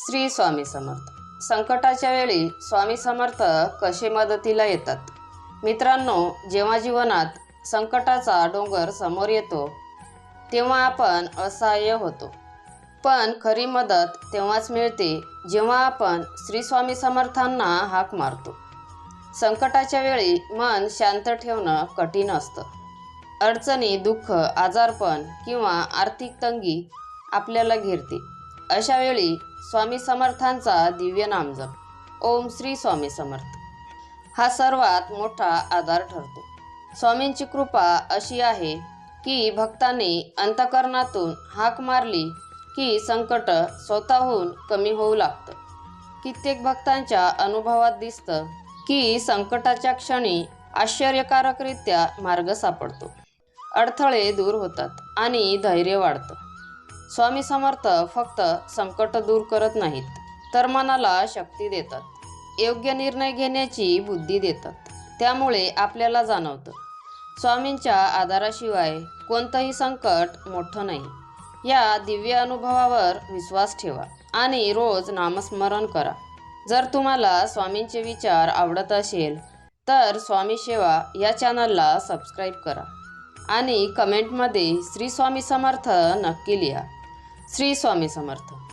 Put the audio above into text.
श्री स्वामी समर्थ. संकटाच्या वेळी स्वामी समर्थ कसे मदतीला येतात? मित्रांनो जेव्हा जीवनात संकटाचा डोंगर समोर येतो तेव्हा आपण असहाय्य होतो. पण खरी मदत तेव्हाच मिळते जेव्हा आपण श्री स्वामी समर्थांना हाक मारतो. संकटाच्या वेळी मन शांत ठेवणं कठीण असतं. अडचणी दुःख आजारपण किंवा आर्थिक तंगी आपल्याला घेरते. अशा वेळी स्वामी समर्थांचा दिव्य नामजप ओम श्री स्वामी समर्थ. हा सर्वात मोठा आधार ठरतो. स्वामींची कृपा अशी आहे की भक्ताने अंतकरणातून हाक मारली की संकट स्वतःहून कमी होऊ लागतं. कित्येक भक्तांच्या अनुभवात दिसतं की संकटाच्या क्षणी आश्चर्यकारकरित्या मार्ग सापडतो. अडथळे दूर होतात आणि धैर्य वाढतं. स्वामी समर्थ फक्त संकट दूर करत नाहीत तर मनाला शक्ती देतात योग्य निर्णय घेण्याची बुद्धी देतात त्यामुळे आपल्याला जाणवतं. स्वामींच्या आधाराशिवाय कोणतंही संकट मोठं नाही. या दिव्य अनुभवावर विश्वास ठेवा आणि रोज नामस्मरण करा. जर तुम्हाला स्वामींचे विचार आवडत असेल तर स्वामी सेवा या चॅनलला सबस्क्राईब करा आणि कमेंटमध्ये श्री स्वामी समर्थ नक्की लिहा. श्री स्वामी समर्थ.